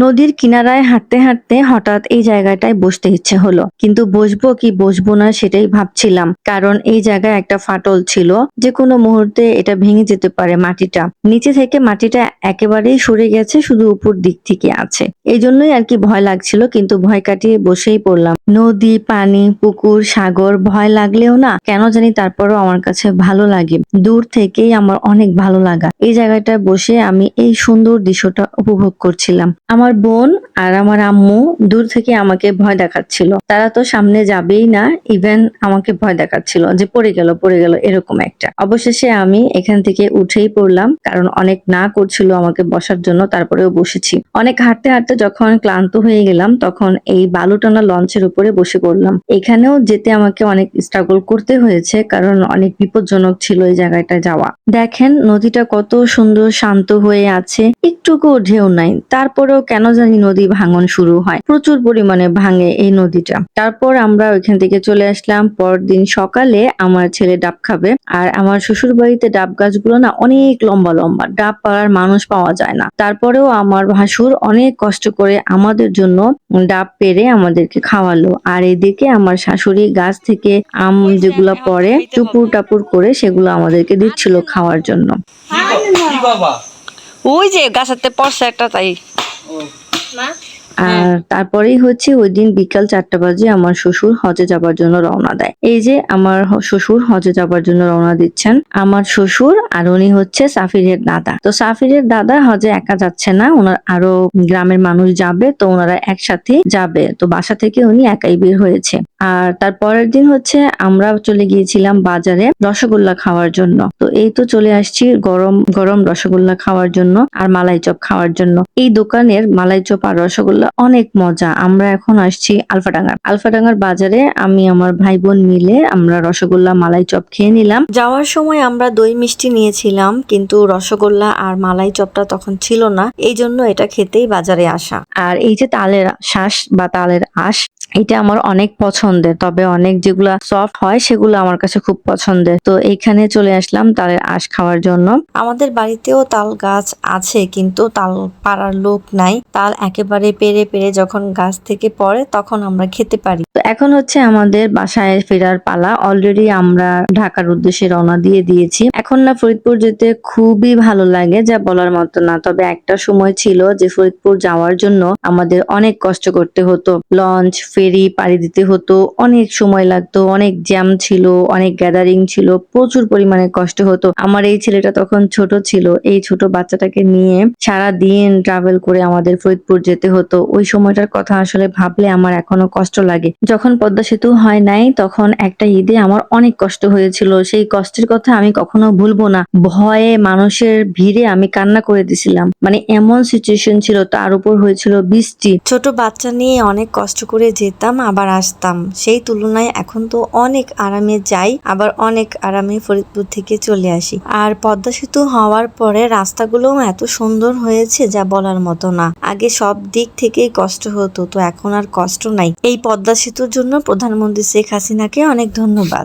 নদীর কিনারায় হাঁটতে হাঁটতে হঠাৎ এই জায়গাটায় বসতে ইচ্ছে হলো। কিন্তু বসবো কি বসবো না সেটাই ভাবছিলাম। কারণ এই জায়গায় একটা ফাটল ছিল। যে কোনো মুহূর্তে এটা ভেঙে যেতে পারে মাটিটা। নিচে থেকে মাটিটা একেবারেই সরে গেছে শুধু উপর দিক থেকে আছে। এই জন্যই আর কি ভয় লাগছিল, কিন্তু ভয় কাটিয়ে বসেই পড়লাম। নদী, পানি, পুকুর, সাগর, ভয় লাগলেও না, কেন জানি তারপরও আমার কাছে ভালো লাগে। দূর থেকেই আমার অনেক ভালো লাগা। এই জায়গাটায় বসে আমি এই সুন্দর দৃশ্যটা উপভোগ করছিলাম। আমার বোন আর আমার আম্মু দূর থেকে আমাকে ভয় দেখাচ্ছিল। তারা তো সামনে যাবেই না ইভেন আমাকে ভয় দেখাচ্ছিল যে পড়ে গেল পড়ে গেল, এরকম একটা। অবশেষে আমি এখান থেকে উঠেই পড়লাম, কারণ অনেক না করছিল আমাকে বসার জন্য, তারপরেও বসেছি। অনেক হাঁটতে হাঁটতে যখন ক্লান্ত হয়ে গেলাম, তখন এই বালুটানা লঞ্চের উপরে বসে পড়লাম। এখানেও যেতে আমাকে অনেক স্ট্রাগল করতে হয়েছে, কারণ অনেক বিপজ্জনক ছিল এই জায়গাটা যাওয়া। দেখেন, নদীটা কত সুন্দর শান্ত হয়ে আছে একটুকু ঢেউ নাই। তারপরেও কেন জানি নদী ভাঙন শুরু হয়। প্রচুর পরিমাণে ভাঙে এই নদীটা। তারপর আমরা ওইখান থেকে চলে আসলাম। পরদিন সকালে আমার ছেলে ডাব খাবে। আর আমার শ্বশুর বাড়িতে ডাব গাছগুলো না অনেক লম্বা লম্বা। ডাব পাড়ার মানুষ পাওয়া যায় না। তারপরেও আমার ভাসুর অনেক কষ্ট করে আমাদের জন্য ডাব পেরে আমাদেরকে খাওয়ালো। আর এদিকে আমার শাশুড়ি গাছ থেকে আম যেগুলো পড়ে টুপুর টাপুর করে সেগুলো আমাদেরকে দিচ্ছিল খাওয়ার জন্য। ওই যে গাছেতে পড়ছে একটা তাই। Oh. Ma? আর তারপরেই হচ্ছে ওই দিন বিকাল চারটা বাজে আমার শ্বশুর হজে যাবার জন্য রওনা দেয়। এই যে আমার শ্বশুর হজে যাবার জন্য রওনা দিচ্ছেন আমার শ্বশুর আর উনি হচ্ছে সাফিরের দাদা। তো সাফিরের দাদা হজে একা যাচ্ছে না, ওনার আরও গ্রামের মানুষ যাবে, তো ওনারা একসাথে যাবে। তো বাসা থেকে উনি একাই বের হয়েছে। আর তার পরের দিন হচ্ছে আমরা চলে গিয়েছিলাম বাজারে রসগোল্লা খাওয়ার জন্য। তো এই তো চলে আসছি গরম গরম রসগোল্লা খাওয়ার জন্য আর মালাই চপ খাওয়ার জন্য। এই দোকানের মালাই চপ আর রসগোল্লা অনেক মজা। আমরা এখন আসছি আলফাডাঙ্গার। আলফাডাঙ্গার বাজারে আমি আমার ভাই বোন মিলে আমরা রসগোল্লা মালাই চপ খেয়ে নিলাম। যাওয়ার সময় আমরা দই মিষ্টি নিয়েছিলাম কিন্তু রসগোল্লা আর মালাই চপটা তখন ছিল না এই জন্য এটা খেতেই বাজারে আসা। আর এই যে তালের শ্বাস বা তালের আঁশ এটা আমার অনেক পছন্দের তবে অনেক যেগুলা সফট হয় সেগুলো আমার কাছে খুব পছন্দের। তো এইখানে চলে আসলাম তালের আঁশ খাওয়ার জন্য। আমাদের বাড়িতেও তাল গাছ আছে কিন্তু তাল পাড়ার লোক নাই। তাল একেবারে পেরে পেরে যখন গাছ থেকে পড়ে তখন আমরা খেতে পারি। তো এখন হচ্ছে আমাদের বাসায় ফেরার পালা। অলরেডি আমরা ঢাকার উদ্দেশ্যে রওনা দিয়ে দিয়েছি। এখন না ফরিদপুর যেতে খুবই ভালো লাগে যা বলার মতো না। তবে একটা সময় ছিল যে ফরিদপুর যাওয়ার জন্য আমাদের অনেক কষ্ট করতে হতো। লঞ্চ ফেরি পাড়ি দিতে হতো। অনেক সময় লাগতো, অনেক জ্যাম ছিল, অনেক গ্যাদারিং ছিল, প্রচুর পরিমাণে কষ্ট হতো। আমার এই ছেলেটা তখন ছোট ছিল, এই ছোট বাচ্চাটাকে নিয়ে সারা দিন ট্রাভেল করে আমাদের ফরিদপুর যেতে হতো। ওই সময়টার কথা আসলে ভাবলে আমার এখনও কষ্ট লাগে। যখন পদ্মা সেতু হয় নাই, তখন একটা ঈদে আমার অনেক কষ্ট হয়েছিল। সেই কষ্টের কথা আমি কখনো ভুলবো না। ভয়ে মানুষের ভিড়ে আমি কান্না করে দিছিলাম। মানে এমন সিচুয়েশন ছিল, তার উপর হয়েছিল বৃষ্টি। ছোট বাচ্চা নিয়ে অনেক কষ্ট করে যেতাম, আবার আসতাম। সেই তুলনায় এখন তো অনেক আরামে যাই, আবার অনেক আরামে ফরিদপুর থেকে চলে আসি। আর পদ্মা সেতু হওয়ার পরে রাস্তাগুলোও এত সুন্দর হয়েছে যা বলার মতো না। আগে সব দিক থেকেই কষ্ট হতো, তো এখন আর কষ্ট নাই। এই পদ্মা সেতুর জন্য প্রধানমন্ত্রী শেখ হাসিনাকে অনেক ধন্যবাদ।